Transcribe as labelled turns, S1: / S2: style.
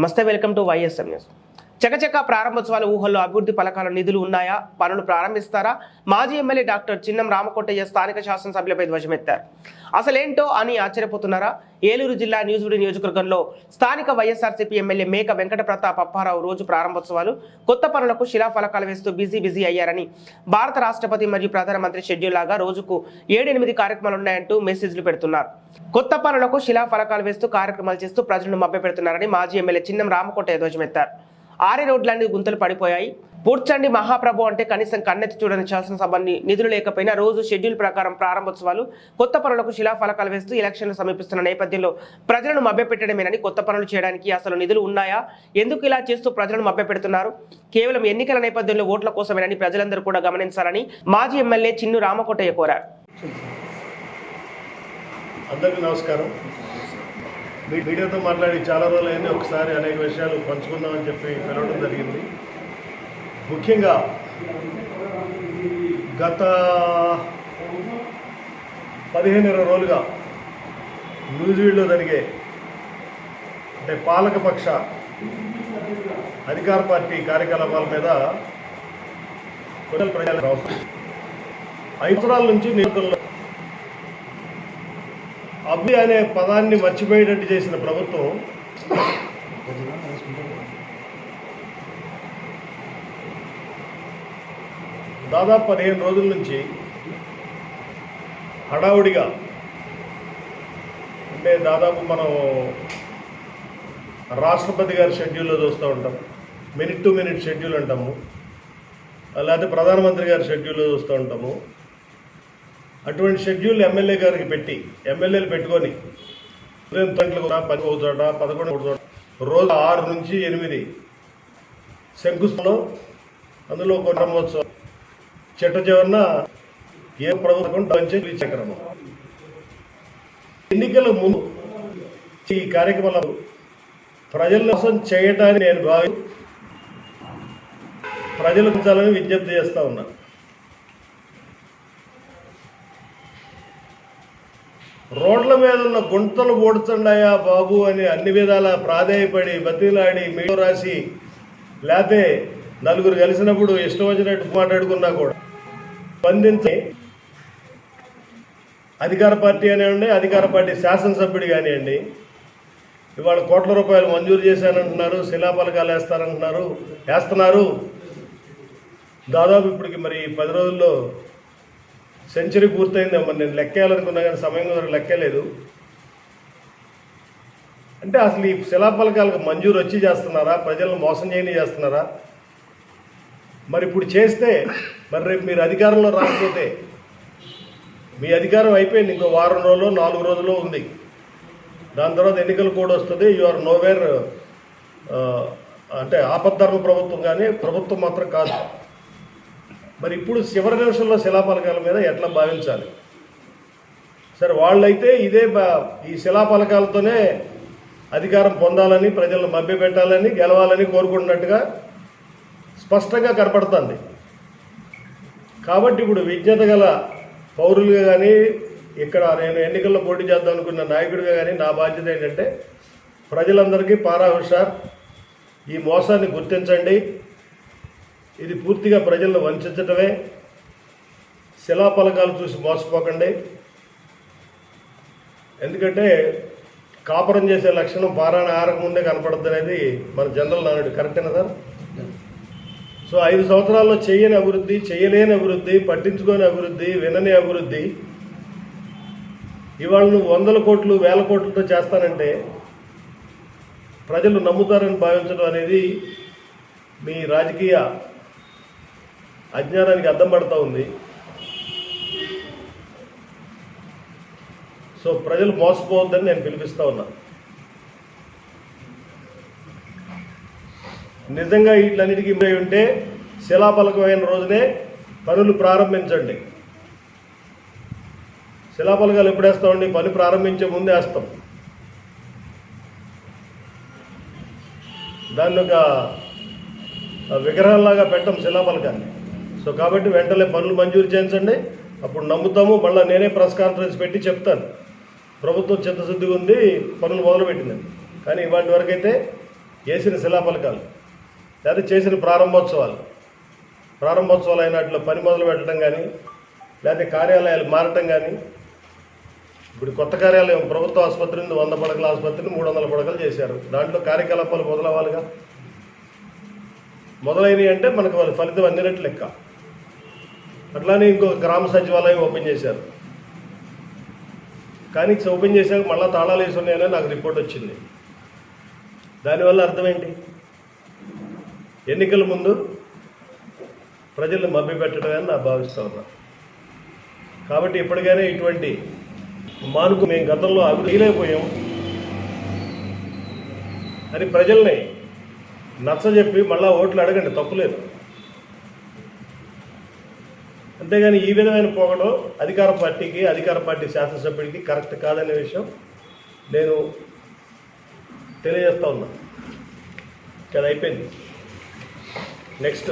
S1: నమస్తే welcome to YSM news. చకచక ప్రారంభోత్సవాల ఊహల్లో అభివృద్ధి పలకాల నిధులు ఉన్నాయా? పనులు ప్రారంభిస్తారా? మాజీ ఎమ్మెల్యే డాక్టర్ చిన్నం రామకోటయ్య స్థానిక శాసనసభ్యులపై ధ్వజమెత్తారు. అసలేంటో అని ఆశ్చర్యపోతున్నారా? ఏలూరు జిల్లా న్యూజివిడి నియోజకవర్గంలో స్థానిక వైఎస్ఆర్సీపీ ఎమ్మెల్యే మేక వెంకట ప్రతాప్ అప్పారావు రోజు ప్రారంభోత్సవాలు. కొత్త పనులకు శిలాఫలకాలు వేస్తూ బిజీ బిజీ అయ్యారని భారత రాష్ట్రపతి మరియు ప్రధానమంత్రి షెడ్యూల్ లాగా రోజుకు ఏడెనిమిది కార్యక్రమాలు ఉన్నాయంటూ మెసేజ్లు పెడుతున్నారు. కొత్త పనులకు శిలాఫలకాలు వేస్తూ కార్యక్రమాలు చేస్తూ ప్రజలను మభ్యపెడుతున్నారని మాజీ ఎమ్మెల్యే చిన్నం రామకోట ధ్వజమెత్తారు. ఆరే రోడ్లన్నీ గుంతలు పడిపోయాయి. పూడ్చండి మహాప్రభు అంటే కనీసం కన్నెత్తి చూడని శాసనసభని నిధులు లేకపోయినా రోజు షెడ్యూల్ ప్రకారం ప్రారంభోత్సవాలు కొత్త పనులకు శిలాఫలకాలు వేస్తూ ఎలక్షన్లు సమీపిస్తున్న నేపథ్యంలో ప్రజలను మభ్యపెట్టడమేనని కొత్త పనులు చేయడానికి అసలు నిధులు ఉన్నాయా? ఎందుకు ఇలా చేస్తూ ప్రజలను మభ్యపెడుతున్నారు? కేవలం ఎన్నికల నేపథ్యంలో ఓట్ల కోసమేనని ప్రజలందరూ కూడా గమనించాలని మాజీ ఎమ్మెల్యే చిన్ను రామకోటయ్య కోరారు.
S2: అందరికీ నమస్కారం. మీడియాతో మాట్లాడి చాలా రోజులైంది. ఒకసారి అనేక విషయాలు పంచుకుందామని చెప్పి పిలవడం జరిగింది. ముఖ్యంగా గత పదిహేను ఇరవై రోజులుగా న్యూజిలాండ్లో జరిగే అంటే పాలకపక్ష అధికార పార్టీ కార్యకలాపాల మీద కొన్ని ప్రజల అవసరం. ఐదు సంవత్సరాల నుంచి నియోజకవర్గంలో అభి అనే పదాన్ని మర్చిపోయేటట్టు చేసిన ప్రభుత్వం దాదాపు పదిహేను రోజుల నుంచి హడావుడిగా అంటే దాదాపు మనం రాష్ట్రపతి గారి షెడ్యూల్లో చూస్తూ ఉంటాం. మినిట్ టు మినిట్ షెడ్యూల్ అంటాము. లేకపోతే ప్రధానమంత్రి గారి షెడ్యూల్లో చూస్తూ ఉంటాము. అటువంటి షెడ్యూల్ ఎమ్మెల్యే గారికి పెట్టి ఎమ్మెల్యేలు పెట్టుకొని ఉదయం తొమ్మిది కూడా పది చోట పదకొండు ఒక చోట. రోజు ఆరు నుంచి ఎనిమిది శంకుస్థలం అందులో ఒక బ్రహ్మోత్సవం. చెట్ట చివరిన ఏ ప్రభుత్వం పంచే ఎన్నికల ముందు ఈ కార్యక్రమాలు ప్రజల కోసం చేయటాన్ని నేను భావి ప్రజలు ఉంచాలని విజ్ఞప్తి చేస్తా ఉన్నాను రోడ్ల మీద ఉన్న గుంతలు ఓడుతుండయా బాబు అని అన్ని విధాల ప్రాధేయపడి బతిలాడి మీడియో రాసి లేకపోతే నలుగురు కలిసినప్పుడు ఇష్టం వచ్చినట్టు మాట్లాడుకున్నా కూడా. స్పందించి అధికార పార్టీ అనివ్వండి అధికార పార్టీ శాసనసభ్యుడు కానివ్వండి. ఇవాళ కోట్ల రూపాయలు మంజూరు చేశానంటున్నారు శిలాపలకాలు వేస్తారంటున్నారు వేస్తున్నారు. దాదాపు ఇప్పటికి మరి పది రోజుల్లో సెంచరీ పూర్తయింది మరి నేను లెక్కేయాలనుకున్నా కానీ సమయం కుదరక లెక్కలేదు. అంటే అసలు ఈ శిలాపలకాలకు మంజూరు వచ్చి చేస్తున్నారా? ప్రజలను మోసం చేయని చేస్తున్నారా? మరి ఇప్పుడు చేస్తే మరి రేపు మీరు అధికారంలో రాకపోతే మీ అధికారం అయిపోయింది. ఇంకో వారం రోజులు నాలుగు రోజుల్లో ఉంది. దాని తర్వాత ఎన్నికలు కూడా వస్తుంది. యు ఆర్ నోవేర్ అంటే ఆపద్ధర్మ ప్రభుత్వం కానీ ప్రభుత్వం మాత్రం కాదు. మరి ఇప్పుడు చివరి నిమిషంలో శిలాపలకాల మీద ఎట్లా భావించాలి? సరే వాళ్ళైతే ఇదే బా- ఈ శిలాపలకాలతోనే అధికారం పొందాలని ప్రజలను మభ్యపెట్టాలని గెలవాలని కోరుకుంటున్నట్టుగా స్పష్టంగా కనపడుతుంది. కాబట్టి ఇప్పుడు విజ్ఞత గల పౌరులుగా కానీ ఇక్కడ నేను ఎన్నికల్లో పోటీ చేద్దాం అనుకున్న నాయకుడిగా కానీ నా బాధ్యత ఏంటంటే ప్రజలందరికీ పారా హుషార్ ఈ మోసాన్ని గుర్తించండి. ఇది పూర్తిగా ప్రజలను వంచటమే. శిలాఫలకాలు చూసి మోసపోకండి. ఎందుకంటే కాపురం చేసే లక్షణం పారాయణ ఆరకముందే కనపడద్దు అనేది మన జనరల్ నానుడు కరెక్టేనా సార్? సో ఐదు సంవత్సరాల్లో చేయని అభివృద్ధి చేయలేని అభివృద్ధి పట్టించుకోని అభివృద్ధి వినని అభివృద్ధి. ఇవాళ నువ్వు వందల కోట్లు వేల కోట్లతో చేస్తానంటే ప్రజలు నమ్ముతారని భావించడం అనేది మీ రాజకీయ అజ్ఞానానికి అద్దం పడతా ఉంది. సో ప్రజలు మోసపోవద్దని నేను పిలిపిస్తా ఉన్నా. నిజంగా వీటిలన్నిటికీ పోయి ఉంటే శిలాపలకమైన రోజునే పనులు ప్రారంభించండి. శిలాపలకాలు ఎప్పుడు వేస్తామండి పని ప్రారంభించే ముందే వేస్తాం. దాన్ని ఒక విగ్రహంలాగా పెట్టం శిలాపలకాన్ని సో కాబట్టి వెంటనే పనులు మంజూరు చేయించండి. అప్పుడు నమ్ముతాము. మళ్ళీ నేనే ప్రెస్ కాన్ఫరెన్స్ పెట్టి చెప్తాను. ప్రభుత్వం చిత్తశుద్ధిగా ఉంది పనులు మొదలుపెట్టిందని కానీ ఇవాటి వరకు అయితే వేసిన శిలాఫలకాలు లేదా చేసిన ప్రారంభోత్సవాలు ప్రారంభోత్సవాలు అయినట్లు పని మొదలు పెట్టడం కానీ లేకపోతే కార్యాలయాలు మారటం కానీ ఇప్పుడు కొత్త కార్యాలయం ప్రభుత్వ ఆసుపత్రి నుండి వంద పడకల ఆసుపత్రిని మూడు వందల పడకలు చేశారు. దాంట్లో కార్యకలాపాలు మొదలవ్వాలిగా? మొదలైనవి అంటే మనకు వాళ్ళ ఫలితం అందినట్లు లెక్క. అట్లానే ఇంకో గ్రామ సచివాలయం ఓపెన్ చేశారు. కానీ ఓపెన్ చేశాక మళ్ళీ తాళాలు వేసి ఉన్నాయని నాకు రిపోర్ట్ వచ్చింది. దానివల్ల అర్థం ఏంటి ఎన్నికల ముందు ప్రజల్ని మభ్యపెట్టడమే అని నా భావిస్తా ఉన్నా. కాబట్టి ఇప్పటికైనా ఇటువంటి మానుకు మేము గతంలో అభివృద్ధి చేయలేకపోయాం అని ప్రజల్ని నచ్చజెప్పి మళ్ళా ఓట్లు అడగండి తప్పులేదు. అంతేగాని ఈ విధమైన పోగడం అధికార పార్టీకి అధికార పార్టీ శాసనసభ్యుడికి కరెక్ట్ కాదనే విషయం నేను తెలియజేస్తా ఉన్నా. అది అయిపోయింది. నెక్స్ట్